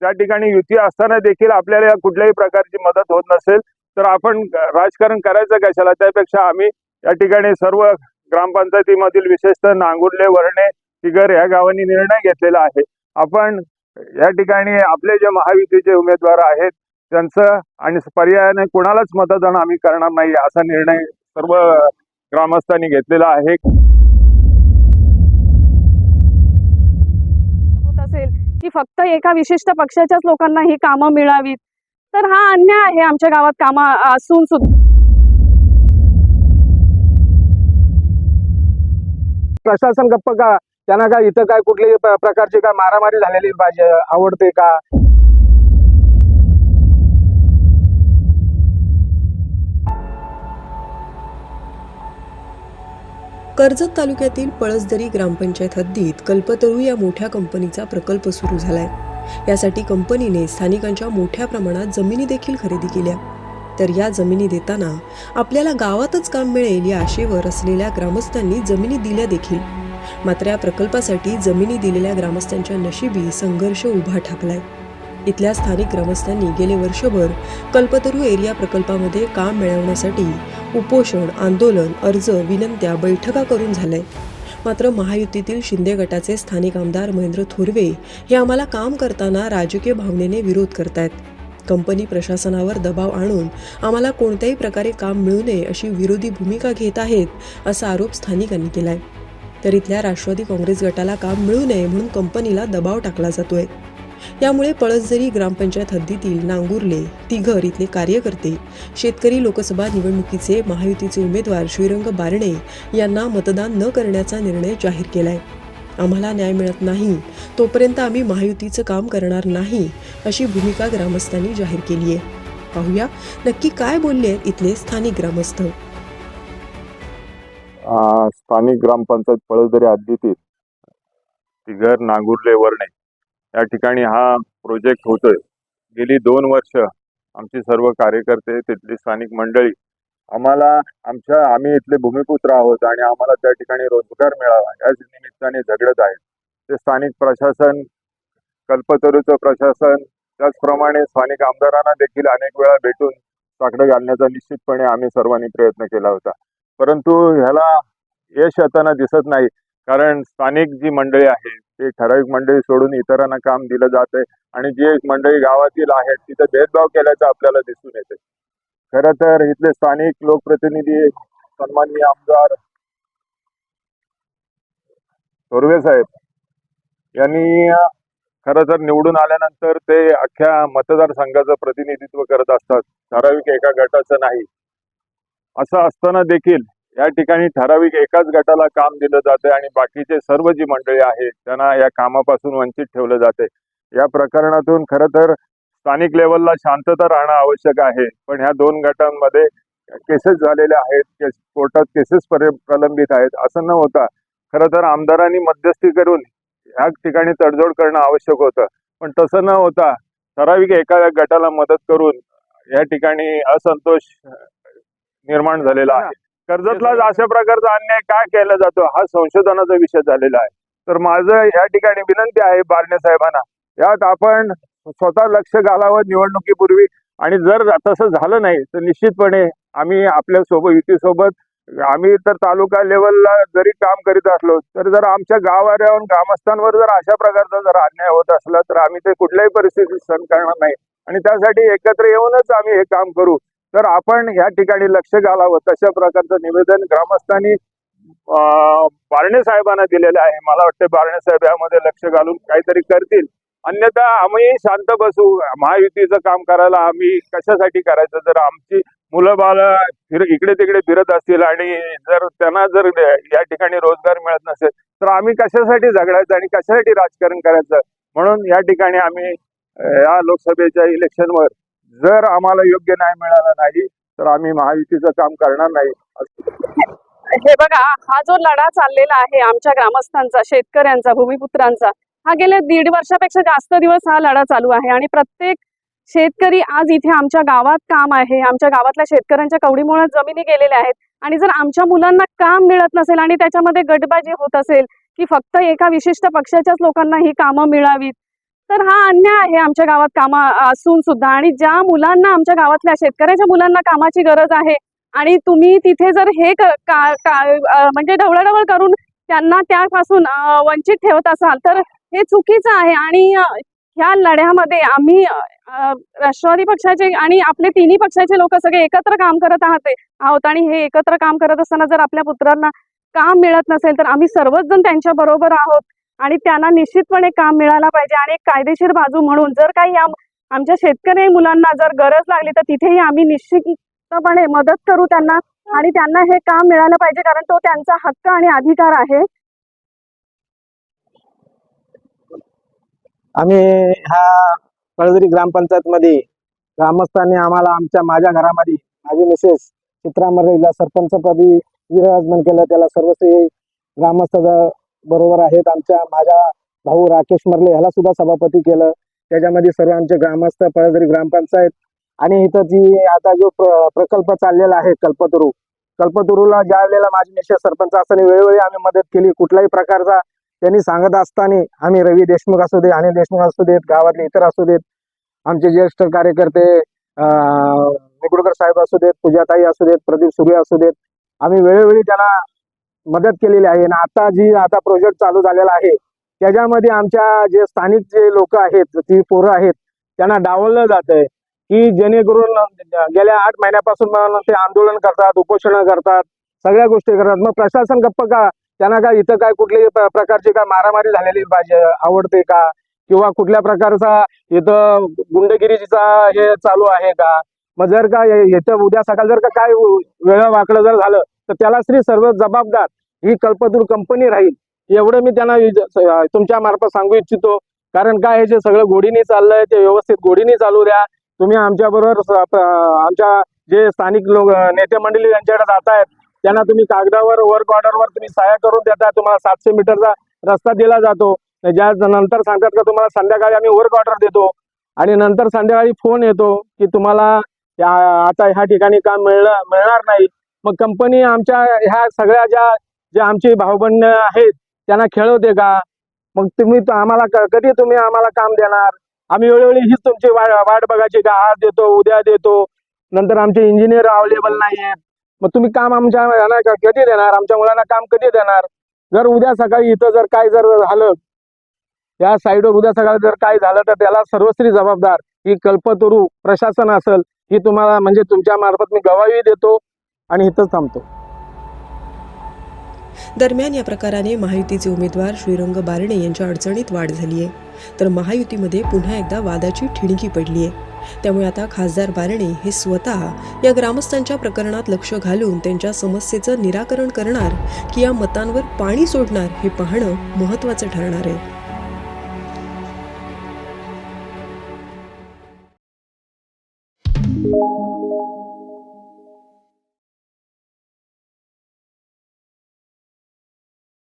त्या ठिकाणी युती असताना देखील आपल्याला या कुठल्याही प्रकारची मदत होत नसेल तर आपण राजकारण करायचं कशाला? त्यापेक्षा आम्ही या ठिकाणी सर्व ग्रामपंचायतीमधील विशेषतः नांगुर्ले वरणे तिगर या गावांनी निर्णय घेतलेला आहे. आपण या ठिकाणी आपले जे महायुतीचे उमेदवार आहेत त्यांचं आणि पर्यायाने कुणालाच मतदान आम्ही करणार नाही असा निर्णय सर्व ग्रामस्थांनी घेतलेला आहे. होत असेल की फक्त एका विशिष्ट पक्षाच्याच लोकांना ही कामं मिळावीत तर हा अन्याय आहे आमच्या गावात कामं असून सुद्धा. प्रशासन गप्प का? त्यांना काय इथं काय कुठली प्रकारची काय मारामारी झालेली पाहिजे? आवडते का? कर्जत तालुक्यातील पळसदरी ग्रामपंचायत हद्दीत कल्पतरू या मोठ्या कंपनीचा प्रकल्प सुरू झालाय. यासाठी कंपनीने स्थानिकांच्या मोठ्या प्रमाणात जमिनी देखील खरेदी केल्या. तर या जमिनी देताना आपल्याला गावातच काम मिळेल या आशेवर असलेल्या ग्रामस्थांनी जमिनी दिल्या देखील. मात्र या प्रकल्पासाठी जमिनी दिलेल्या ग्रामस्थांच्या नशिबी संघर्ष उभा ठाकलाय. इथल्या स्थानिक ग्रामस्थांनी गेले वर्षभर कल्पतरू एरिया प्रकल्पामध्ये काम मिळवण्यासाठी उपोषण आंदोलन अर्ज विनंत्या बैठका करून झालंय मात्र महायुतीतील शिंदे गटाचे स्थानिक आमदार महेंद्र थोरवे हे आम्हाला काम करताना राजकीय भावनेने विरोध करतायत. कंपनी प्रशासनावर दबाव आणून आम्हाला कोणत्याही प्रकारे काम मिळू नये अशी विरोधी भूमिका घेत आहेत असा आरोप स्थानिकांनी केलाय. तर इथल्या राष्ट्रवादी काँग्रेस गटाला काम मिळू नये म्हणून कंपनीला दबाव टाकला जातोय. यामुळे पळसजरी ग्रामपंचायत हद्दीतील नांगुर्ले तिघर इथले कार्यकर्ते शेतकरी लोकसभा निवडणुकीचे महायुतीचे उमेदवार श्रीरंग बारणे यांना मतदान न करण्याचा निर्णय जाहीर केलाय. आम्हाला न्याय मिळत नाही तोपर्यंत आम्ही महायुतीचं काम करणार नाही अशी भूमिका ग्रामस्थांनी जाहीर केली आहे पाहूया नक्की काय बोलले इथले स्थानिक ग्रामस्थ? स्थानिक ग्रामपंचायत पळसदरी हद्दीतील तिघर नांगुर्ले वरणे या ठिकाणी हा प्रोजेक्ट होतोय. गेली दोन वर्ष आमची सर्व कार्यकर्ते तिथली स्थानिक मंडळी आम्हाला आमच्या आम्ही इथले भूमिपुत्र आहोत आणि आम्हाला त्या ठिकाणी रोजगार मिळावा याच निमित्ताने झगडत आहेत. ते स्थानिक प्रशासन कल्पतरूचं प्रशासन त्याचप्रमाणे स्थानिक आमदारांना देखील अनेक वेळा भेटून साकडं घालण्याचा निश्चितपणे आम्ही सर्वांनी प्रयत्न केला होता. परंतु ह्याला यश येताना दिसत नाही कारण स्थानिक जी मंडळी आहेत ते ठराविक मंडळी सोडून इतरांना काम दिलं जाते आणि जी एक मंडळी गावातील आहेत तिथे भेदभाव केल्याचं आपल्याला दिसून येते खर तर इथले स्थानिक लोकप्रतिनिधी सन्माननीय आमदार थोरवे साहेब यांनी खरं तर निवडून आल्यानंतर ते अख्ख्या मतदारसंघाचं प्रतिनिधित्व करत असतात. ठराविक एका गटाचं नाही. असं असताना देखील या ठिकाणी ठराविक एकाच गटाला काम दिलं जाते आणि बाकीचे सर्व जी मंडळी आहेत त्यांना या कामापासून वंचित ठेवलं जाते या प्रकरणातून खरं तर स्थानिक लेवलला शांतता राहणं आवश्यक आहे. पण ह्या दोन गटांमध्ये केसेस झालेल्या आहेत केस कोर्टात केसेस प्रलंबित आहेत असं न होता खरं तर आमदारांनी मध्यस्थी करून ह्या ठिकाणी तडजोड करणं आवश्यक होतं. पण तसं न होता ठराविक एका गटाला मदत करून या ठिकाणी असंतोष निर्माण झालेला आहे. कर्जतला अशा प्रकारचा अन्याय का केला जातो? हा संशोधनाचा विषय झालेला आहे. तर माझं या ठिकाणी विनंती आहे बारणे साहेबांना. यात आपण स्वतः लक्ष घालावं निवडणुकीपूर्वी. आणि जर तसं झालं नाही तर निश्चितपणे आम्ही आपल्यासोबत युतीसोबत आम्ही तर तालुका लेवलला जरी काम करीत असलो तर जर आमच्या गावाऱ्यावर ग्रामस्थांवर जर अशा प्रकारचा जर अन्याय होत असला तर आम्ही ते कुठल्याही परिस्थितीत सहन करणार नाही. आणि त्यासाठी एकत्र येऊनच आम्ही हे काम करू. तर आपण या ठिकाणी लक्ष घालावं. तशा प्रकारचं निवेदन ग्रामस्थांनी बारणे साहेबांना दिलेलं आहे. मला वाटतं बारणे साहेब यामध्ये लक्ष घालून काहीतरी करतील. अन्यथा आम्ही शांत बसू. महायुतीचं काम करायला आम्ही कशासाठी करायचं? जर आमची मुलं बाळ फिर इकडे तिकडे फिरत असतील आणि जर त्यांना जर या ठिकाणी रोजगार मिळत नसेल तर आम्ही कशासाठी झगडायचं आणि कशासाठी राजकारण करायचं? म्हणून या ठिकाणी आम्ही या लोकसभेच्या इलेक्शनवर जर आम्हाला योग्य न्याय मिळाला नाही तर आम्ही महायुतीचं काम करणार नाही. हे बघा हा जो लढा चाललेला आहे आमच्या ग्रामस्थांचा शेतकऱ्यांचा भूमिपुत्रांचा हा गेल्या दीड वर्षापेक्षा जास्त दिवस हा लढा चालू आहे आणि प्रत्येक शेतकरी आज इथे आमच्या गावात काम आहे. आमच्या गावातल्या शेतकऱ्यांच्या कवडीमुळे जमिनी गेलेल्या आहेत. आणि जर आमच्या मुलांना काम मिळत नसेल आणि त्याच्यामध्ये गटबाजी होत असेल की फक्त एका विशिष्ट पक्षाच्याच लोकांना ही कामं मिळावीत तर हा अन्याय आहे आमच्या गावात कामा असून सुद्धा. आणि ज्या मुलांना आमच्या गावातल्या शेतकऱ्याच्या मुलांना कामाची गरज आहे आणि तुम्ही तिथे जर हे का- म्हणजे ढवळाढवळ करून त्यांना त्यापासून वंचित ठेवत असाल तर हे चुकीचं आहे. आणि ह्या लढ्यामध्ये आम्ही राष्ट्रवादी पक्षाचे आणि आपले तिन्ही पक्षाचे लोक सगळे एकत्र काम करत आहात आहोत. आणि हे एकत्र काम करत असताना जर आपल्या पुत्रांना काम मिळत नसेल तर आम्ही सर्वच जण त्यांच्या बरोबर आहोत. आणि त्यांना निश्चितपणे काम मिळायला पाहिजे आणि एक कायदेशीर बाजू म्हणून जर काही आमच्या शेतकरी मुलांना जर गरज लागली तर तिथेही आम्ही निश्चितपणे मदत करू त्यांना आणि त्यांना हे काम मिळालं पाहिजे कारण तो त्यांचा हक्क आणि अधिकार आहे. आम्ही ह्या कळदरी ग्रामपंचायत मध्ये ग्रामस्थांनी आम्हाला आमच्या माझ्या घरामध्ये माझी मिसेस चित्रा मर्रेला सरपंचपदी विराजमान केलं त्याला सर्वश्री ग्रामस्थ बरोबर आहेत. आमच्या माझ्या भाऊ राकेश मरले ह्याला सुद्धा सभापती केलं. त्याच्यामध्ये सर्व आमचे ग्रामस्थ पळदरी ग्रामपंचायत आणि इथं जी आता जो प्र- प्रकल्प चाललेला आहे कल्पतरू. कल्पतरूला ज्या वेळेला माझी मिसेस सरपंच असताना वेळोवेळी आम्ही मदत केली. कुठल्याही प्रकारचा त्यांनी सांगत असताना आम्ही रवी देशमुख असू दे अनिल देशमुख असू देत गावातले इतर असू देत आमचे ज्येष्ठ कार्यकर्ते अं, निगुडकर साहेब असू देत पूजाताई असू देत प्रदीप सुर्वे असू देत आम्ही वेळोवेळी त्यांना मदत केलेली आहे आणि आता जी आता प्रोजेक्ट चालू झालेला आहे त्याच्यामध्ये आमच्या जे स्थानिक जे लोक आहेत ती पोरं आहेत त्यांना डावललं जात आहे की जेणेकरून गेल्या आठ महिन्यापासून ते आंदोलन करतात उपोषण करतात सगळ्या गोष्टी करतात. मग प्रशासन गप्प का? त्यांना काय इथं काय कुठली प्रकारची काय मारामारी झालेली पाहिजे आवडते का? किंवा कुठल्या प्रकारचा इथं गुंडगिरीचा हे चालू आहे का? मग जर का येत्या उद्या सकाळ जर का काय वेळ वाकडं जर झालं तर त्याला श्री सर्व जबाबदार ही कल्पतूर कंपनी राहील. एवढं मी त्यांना तुमच्या मार्फत सांगू इच्छितो. कारण काय हे जे सगळं गोडीने चाललंय ते व्यवस्थित गोडीने चालू द्या. तुम्ही आमच्या बरोबर आमच्या जे स्थानिक लोक नेते मंडळी यांच्याकडे जात आहेत त्यांना तुम्ही कागदावर वर्क ऑर्डरवर तुम्ही सहाय्य करून देता तुम्हाला सातशे मीटरचा रस्ता दिला जातो. ज्या नंतर सांगतात का तुम्हाला संध्याकाळी आम्ही वर्क ऑर्डर देतो. आणि नंतर संध्याकाळी फोन येतो की तुम्हाला आता ह्या ठिकाणी काम मिळणार मिळणार नाही. मग कंपनी आमच्या ह्या सगळ्या ज्या जे आमचे भाऊबंड आहेत त्यांना खेळवते का? मग तुम्ही आम्हाला कधी तुम्ही आम्हाला काम देणार? आम्ही वेळोवेळी हीच तुमची वाट वाट बघायची का? आज देतो उद्या देतो. नंतर आमचे इंजिनियर अवेलेबल नाही आहेत मग तुम्ही काम आमच्या यांना कधी देणार? आमच्या मुलांना काम कधी देणार? जर उद्या सकाळी इथं जर काय जर झालं या साईडवर उद्या सकाळी जर काय झालं तर त्याला सर्वस्त्री जबाबदार. ही कल्पतरू प्रशासन असेल ही तुम्हाला म्हणजे तुमच्या मार्फत मी गवाही देतो. आणि इथंच थांबतो. दरम्यान या प्रकाराने महायुतीचे उमेदवार श्रीरंग बारणे यांच्या अडचणीत वाढ झाली आहे तर महायुतीमध्ये पुन्हा एकदा वादाची ठिणगी पडली आहे त्यामुळे आता खासदार बारणे हे स्वतः या ग्रामस्थांच्या प्रकरणात लक्ष घालून त्यांच्या समस्येचं निराकरण करणार की या मतांवर पाणी सोडणार हे पाहणं महत्त्वाचं ठरणार आहे.